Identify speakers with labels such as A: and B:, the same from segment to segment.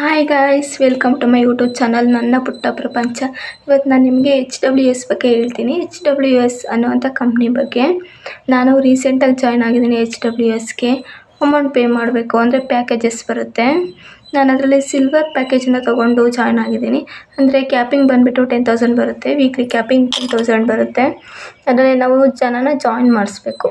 A: Hi guys welcome to my YouTube channel ನನ್ನ ಪುಟ್ಟ ಪ್ರಪಂಚ. ಇವತ್ತು ನಾನು ನಿಮಗೆ ಎಚ್ ಡಬ್ಲ್ಯೂ ಎಸ್ ಬಗ್ಗೆ ಹೇಳ್ತೀನಿ. ಎಚ್ ಡಬ್ಲ್ಯೂ ಎಸ್ ಅನ್ನುವಂಥ ಕಂಪ್ನಿ ಬಗ್ಗೆ. ನಾನು ರೀಸೆಂಟಾಗಿ ಜಾಯ್ನ್ ಆಗಿದ್ದೀನಿ ಎಚ್ ಡಬ್ಲ್ಯೂ ಎಸ್ಗೆ ಅಮೌಂಟ್ ಪೇ ಮಾಡಬೇಕು ಅಂದರೆ ಪ್ಯಾಕೇಜಸ್ ಬರುತ್ತೆ. ನಾನು ಅದರಲ್ಲಿ ಸಿಲ್ವರ್ ಪ್ಯಾಕೇಜನ್ನ ತೊಗೊಂಡು ಜಾಯ್ನ್ ಆಗಿದ್ದೀನಿ. ಅಂದರೆ ಕ್ಯಾಪಿಂಗ್ ಬಂದುಬಿಟ್ಟು ಟೆನ್ ತೌಸಂಡ್ ಬರುತ್ತೆ. ವೀಕ್ಲಿ ಕ್ಯಾಪಿಂಗ್ ಟೆನ್ ತೌಸಂಡ್ ಬರುತ್ತೆ. ಅದರಲ್ಲಿ ನಾವು ಜನನ ಜಾಯಿನ್ ಮಾಡಿಸ್ಬೇಕು.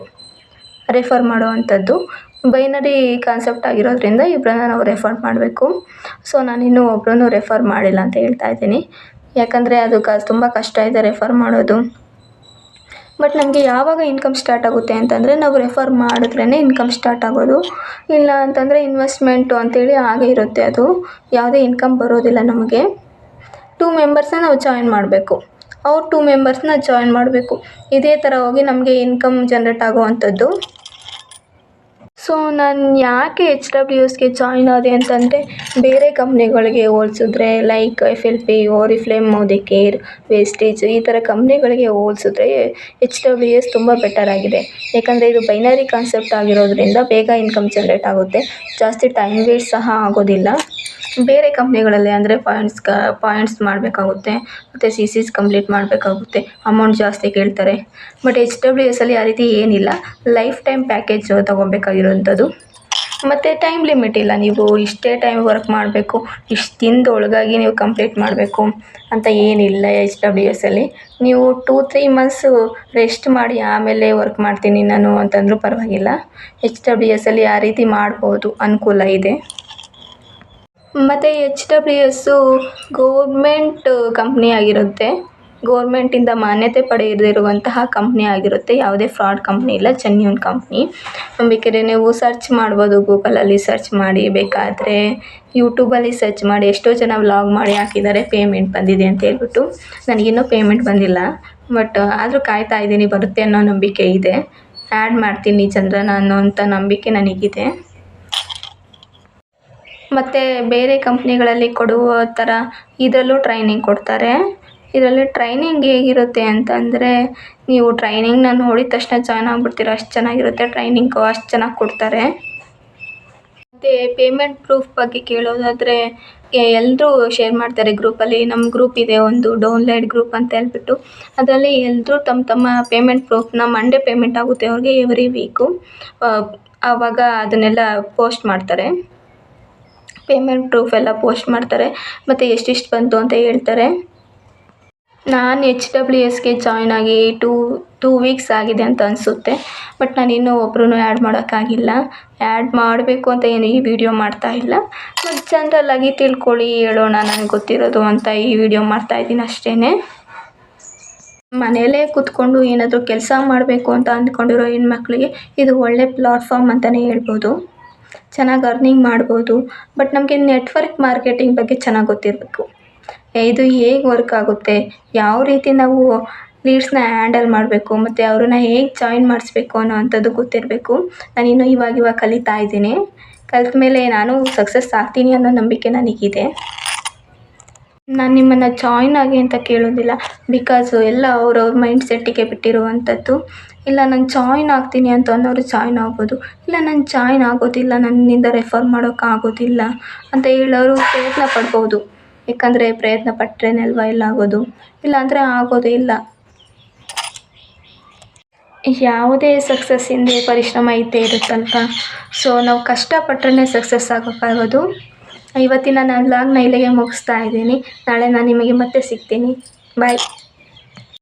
A: ರೆಫರ್ ಮಾಡುವಂಥದ್ದು. ಬೈನರಿ ಕಾನ್ಸೆಪ್ಟ್ ಆಗಿರೋದ್ರಿಂದ ಇಬ್ಬರನ್ನ ನಾವು ರೆಫರ್ ಮಾಡಬೇಕು. ಸೊ ಇನ್ನೂ ಒಬ್ಬರನ್ನು ರೆಫರ್ ಮಾಡಿಲ್ಲ ಅಂತ ಹೇಳ್ತಾ ಇದ್ದೀನಿ. ಯಾಕಂದರೆ ಅದು ಕ, ತುಂಬ ಕಷ್ಟ ಇದೆ ರೆಫರ್ ಮಾಡೋದು. ಬಟ್ ನಮಗೆ ಯಾವಾಗ ಇನ್ಕಮ್ ಸ್ಟಾರ್ಟ್ ಆಗುತ್ತೆ ಅಂತಂದರೆ ನಾವು ರೆಫರ್ ಮಾಡಿದ್ರೇ ಇನ್ಕಮ್ ಸ್ಟಾರ್ಟ್ ಆಗೋದು. ಇಲ್ಲ ಅಂತಂದರೆ ಇನ್ವೆಸ್ಟ್ಮೆಂಟು ಅಂತೇಳಿ ಹಾಗೆ ಇರುತ್ತೆ ಅದು. ಯಾವುದೇ ಇನ್ಕಮ್ ಬರೋದಿಲ್ಲ ನಮಗೆ. ಟೂ ಮೆಂಬರ್ಸ್ನ ನಾವು ಜಾಯಿನ್ ಮಾಡಬೇಕು. ಅವ್ರು ಟೂ ಮೆಂಬರ್ಸ್ನ ಜಾಯಿನ್ ಮಾಡಬೇಕು. ಇದೇ ಥರ ಹೋಗಿ ನಮಗೆ ಇನ್ಕಮ್ ಜನ್ರೇಟ್ ಆಗುವಂಥದ್ದು. ಸೊ ನಾನು ಯಾಕೆ ಎಚ್ ಡಬ್ಲ್ಯೂ ಎಸ್ಗೆ ಜಾಯ್ನ್ ಆದೆ ಅಂತಂದರೆ ಬೇರೆ ಕಂಪ್ನಿಗಳಿಗೆ ಹೋಲ್ಸಿದ್ರೆ like F L P Oriflame Modicare wastage ಈ ಥರ ಕಂಪ್ನಿಗಳಿಗೆ ಹೋಲ್ಸಿದ್ರೆ ಎಚ್ ಡಬ್ಲ್ಯೂ ಎಸ್ ತುಂಬ ಬೆಟರ್ ಆಗಿದೆ. ಯಾಕಂದರೆ ಇದು ಬೈನರಿ ಕಾನ್ಸೆಪ್ಟ್ ಆಗಿರೋದ್ರಿಂದ ಬೇಗ ಇನ್ಕಮ್ ಜನ್ರೇಟ್ ಆಗುತ್ತೆ. ಜಾಸ್ತಿ ಟೈಮ್ ವೇಸ್ಟ್ ಸಹ ಆಗೋದಿಲ್ಲ. ಬೇರೆ ಕಂಪ್ನಿಗಳಲ್ಲಿ ಅಂದರೆ ಪಾಯಿಂಟ್ಸ್ ಕ ಪಾಯಿಂಟ್ಸ್ ಮಾಡಬೇಕಾಗುತ್ತೆ, ಮತ್ತು ಸಿ ಸಿಸ್ ಕಂಪ್ಲೀಟ್ ಮಾಡಬೇಕಾಗುತ್ತೆ ಅಮೌಂಟ್ ಜಾಸ್ತಿ ಕೇಳ್ತಾರೆ. ಬಟ್ ಎಚ್ ಡಬ್ಲ್ಯೂ ಎಸ್ಸಲ್ಲಿ ಆ ರೀತಿ ಏನಿಲ್ಲ. ಲೈಫ್ ಟೈಮ್ ಪ್ಯಾಕೇಜ್ ತೊಗೊಬೇಕಾಗಿರೋಂಥದ್ದು ಮತ್ತು ಟೈಮ್ ಲಿಮಿಟ್ ಇಲ್ಲ. ನೀವು ಇಷ್ಟೇ ಟೈಮ್ ವರ್ಕ್ ಮಾಡಬೇಕು, ಇಷ್ಟು ದಿನದ ಒಳಗಾಗಿ ನೀವು ಕಂಪ್ಲೀಟ್ ಮಾಡಬೇಕು ಅಂತ ಏನಿಲ್ಲ ಎಚ್ ಡಬ್ಲ್ಯೂ ಎಸ್ಸಲ್ಲಿ ನೀವು ಟೂ ತ್ರೀ ಮಂತ್ಸು ರೆಸ್ಟ್ ಮಾಡಿ ಆಮೇಲೆ ವರ್ಕ್ ಮಾಡ್ತೀನಿ ನಾನು ಅಂತಂದರೂ ಪರವಾಗಿಲ್ಲ. ಎಚ್ ಡಬ್ಲ್ಯೂ ಎಸ್ಸಲ್ಲಿ ಆ ರೀತಿ ಮಾಡ್ಬೋದು, ಅನುಕೂಲ ಇದೆ. ಮತ್ತು H W S government company ಆಗಿರುತ್ತೆ. ಗೋರ್ಮೆಂಟಿಂದ ಮಾನ್ಯತೆ ಪಡೆದಿರುವಂತಹ ಕಂಪ್ನಿ ಆಗಿರುತ್ತೆ. ಯಾವುದೇ ಫ್ರಾಡ್ ಕಂಪ್ನಿ ಇಲ್ಲ ಜೆನ್ಯೂನ್ ಕಂಪ್ನಿ ಬೇಕಾದ್ರೆ ನೀವು ಸರ್ಚ್ ಮಾಡ್ಬೋದು ಗೂಗಲಲ್ಲಿ ಸರ್ಚ್ ಮಾಡಿ. ಬೇಕಾದರೆ ಯೂಟ್ಯೂಬಲ್ಲಿ ಸರ್ಚ್ ಮಾಡಿ. ಎಷ್ಟೋ ಜನ ವ್ಲಾಗ್ ಮಾಡಿ ಹಾಕಿದ್ದಾರೆ ಪೇಮೆಂಟ್ ಬಂದಿದೆ ಅಂತ ಹೇಳ್ಬಿಟ್ಟು. ನನಗಿನ್ನೂ ಪೇಮೆಂಟ್ ಬಂದಿಲ್ಲ. ಬಟ್ ಆದರೂ ಕಾಯ್ತಾ ಇದ್ದೀನಿ, ಬರುತ್ತೆ ಅನ್ನೋ ನಂಬಿಕೆ ಇದೆ. ಆ್ಯಡ್ ಮಾಡ್ತೀನಿ ಚಂದ್ರನ ಅಂತ ನಂಬಿಕೆ ನನಗಿದೆ. ಮತ್ತು ಬೇರೆ ಕಂಪ್ನಿಗಳಲ್ಲಿ ಕೊಡುವ ಥರ ಇದರಲ್ಲೂ ಟ್ರೈನಿಂಗ್ ಕೊಡ್ತಾರೆ. ಇದರಲ್ಲಿ ಟ್ರೈನಿಂಗ್ ಹೇಗಿರುತ್ತೆ ಅಂತಂದರೆ, ನೀವು ಟ್ರೈನಿಂಗ್ನ ನೋಡಿದ ತಕ್ಷಣ ಜಾಯ್ನ್ ಆಗ್ಬಿಡ್ತೀರ, ಅಷ್ಟು ಚೆನ್ನಾಗಿರುತ್ತೆ ಟ್ರೈನಿಂಗು ಅಷ್ಟು ಚೆನ್ನಾಗಿ ಕೊಡ್ತಾರೆ. ಮತ್ತು ಪೇಮೆಂಟ್ ಪ್ರೂಫ್ ಬಗ್ಗೆ ಕೇಳೋದಾದರೆ ಎಲ್ಲರೂ ಶೇರ್ ಮಾಡ್ತಾರೆ ಗ್ರೂಪಲ್ಲಿ ನಮ್ಮ ಗ್ರೂಪ್ ಇದೆ ಒಂದು ಡೌನ್ಲೈಡ್ ಗ್ರೂಪ್ ಅಂತ ಹೇಳ್ಬಿಟ್ಟು. ಅದರಲ್ಲಿ ಎಲ್ಲರೂ ತಮ್ಮ ತಮ್ಮ ಪೇಮೆಂಟ್ ಪ್ರೂಫ್ನ ಮಂಡೇ ಪೇಮೆಂಟ್ ಆಗುತ್ತೆ ಅವ್ರಿಗೆ ಎವ್ರಿ ವೀಕು ಆವಾಗ ಅದನ್ನೆಲ್ಲ ಪೋಸ್ಟ್ ಮಾಡ್ತಾರೆ. ಪೇಮೆಂಟ್ ಪ್ರೂಫ್ ಎಲ್ಲ ಪೋಸ್ಟ್ ಮಾಡ್ತಾರೆ. ಮತ್ತು ಎಷ್ಟಿಷ್ಟು ಬಂತು ಅಂತ ಹೇಳ್ತಾರೆ. ನಾನು ಎಚ್ ಡಬ್ಲ್ಯೂ ಎಸ್ಗೆ ಜಾಯ್ನ್ ಆಗಿ ಟೂ ಟೂ ವೀಕ್ಸ್ ಆಗಿದೆ ಅಂತ ಅನಿಸುತ್ತೆ. ಬಟ್ ನಾನು ಇನ್ನೂ ಒಬ್ಬರೂ ಆ್ಯಡ್ ಮಾಡೋಕ್ಕಾಗಿಲ್ಲ. ಆ್ಯಡ್ ಮಾಡಬೇಕು ಅಂತ ಏನು ಈ ವಿಡಿಯೋ ಮಾಡ್ತಾ ಇಲ್ಲ. ಮತ್ತು ಜನರಲ್ಲಾಗಿ ತಿಳ್ಕೊಳ್ಳಿ, ಹೇಳೋಣ ನನಗೆ ಗೊತ್ತಿರೋದು ಅಂತ ಈ ವಿಡಿಯೋ ಮಾಡ್ತಾಯಿದ್ದೀನಿ ಅಷ್ಟೇ ಮನೆಯಲ್ಲೇ ಕೂತ್ಕೊಂಡು ಏನಾದರೂ ಕೆಲಸ ಮಾಡಬೇಕು ಅಂತ ಅಂದ್ಕೊಂಡಿರೋ ಹೆಣ್ಮಕ್ಳಿಗೆ ಇದು ಒಳ್ಳೆ ಪ್ಲಾಟ್ಫಾರ್ಮ್ ಅಂತಲೇ ಹೇಳ್ಬೋದು. ಚೆನ್ನಾಗಿ ಅರ್ನಿಂಗ್ ಮಾಡ್ಬೋದು ಬಟ್ ನಮಗೆ ನೆಟ್ವರ್ಕ್ ಮಾರ್ಕೆಟಿಂಗ್ ಬಗ್ಗೆ ಚೆನ್ನಾಗಿ ಗೊತ್ತಿರಬೇಕು. ಇದು ಹೇಗೆ ವರ್ಕ್ ಆಗುತ್ತೆ, ಯಾವ ರೀತಿ ನಾವು ಲೀಡ್ಸ್ನ ಹ್ಯಾಂಡಲ್ ಮಾಡಬೇಕು, ಮತ್ತು ಅವ್ರನ್ನ ಹೇಗೆ ಜಾಯಿನ್ ಮಾಡಿಸ್ಬೇಕು ಅನ್ನೋ ಅಂಥದ್ದು ಗೊತ್ತಿರಬೇಕು. ನಾನು ಇವಾಗ ಇವಾಗ ಕಲಿತಾ ಇದ್ದೀನಿ. ಕಲ್ತ ಮೇಲೆ ನಾನು ಸಕ್ಸಸ್ ಆಗ್ತೀನಿ ಅನ್ನೋ ನಂಬಿಕೆ ನನಗಿದೆ. ನಾನು ನಿಮ್ಮನ್ನು ಜಾಯ್ನ್ ಆಗಿ ಅಂತ ಕೇಳೋದಿಲ್ಲ. ಬಿಕಾಸು ಎಲ್ಲ ಅವ್ರವ್ರ ಮೈಂಡ್ ಸೆಟ್ಟಿಗೆ ಬಿಟ್ಟಿರುವಂಥದ್ದು ಇಲ್ಲ, ನಾನು ಜಾಯ್ನ್ ಆಗ್ತೀನಿ ಅಂತ ಅನ್ನೋರು ಜಾಯ್ನ್ ಆಗ್ಬೋದು. ಇಲ್ಲ, ನಾನು ಜಾಯ್ನ್ ಆಗೋದಿಲ್ಲ, ನನ್ನಿಂದ ರೆಫರ್ ಮಾಡೋಕ್ಕಾಗೋದಿಲ್ಲ ಅಂತ ಹೇಳೋರು ಪ್ರಯತ್ನ ಪಡ್ಬೋದು. ಯಾಕಂದರೆ ಪ್ರಯತ್ನ ಪಟ್ಟರೇನೆ ಅಲ್ವಾ ಎಲ್ಲ ಆಗೋದು? ಇಲ್ಲಾಂದರೆ ಆಗೋದೇ ಇಲ್ಲ. ಯಾವುದೇ ಸಕ್ಸಸ್ ಹಿಂದೆ ಪರಿಶ್ರಮ ಇದ್ದೇ ಇರುತ್ತಲ್ವಾ? ಸೊ ನಾವು ಕಷ್ಟಪಟ್ಟರೆ ಸಕ್ಸಸ್ ಆಗೋಕ್ಕಾಗೋದು. ಇವತ್ತಿನ ನಾನು ವ್ಲಾಗ್ನ ಇಲ್ಲಿಗೆ ಮುಗಿಸ್ತಾ ಇದ್ದೀನಿ. ನಾಳೆ ನಾನು ನಿಮಗೆ ಮತ್ತೆ ಸಿಗ್ತೀನಿ. ಬಾಯ್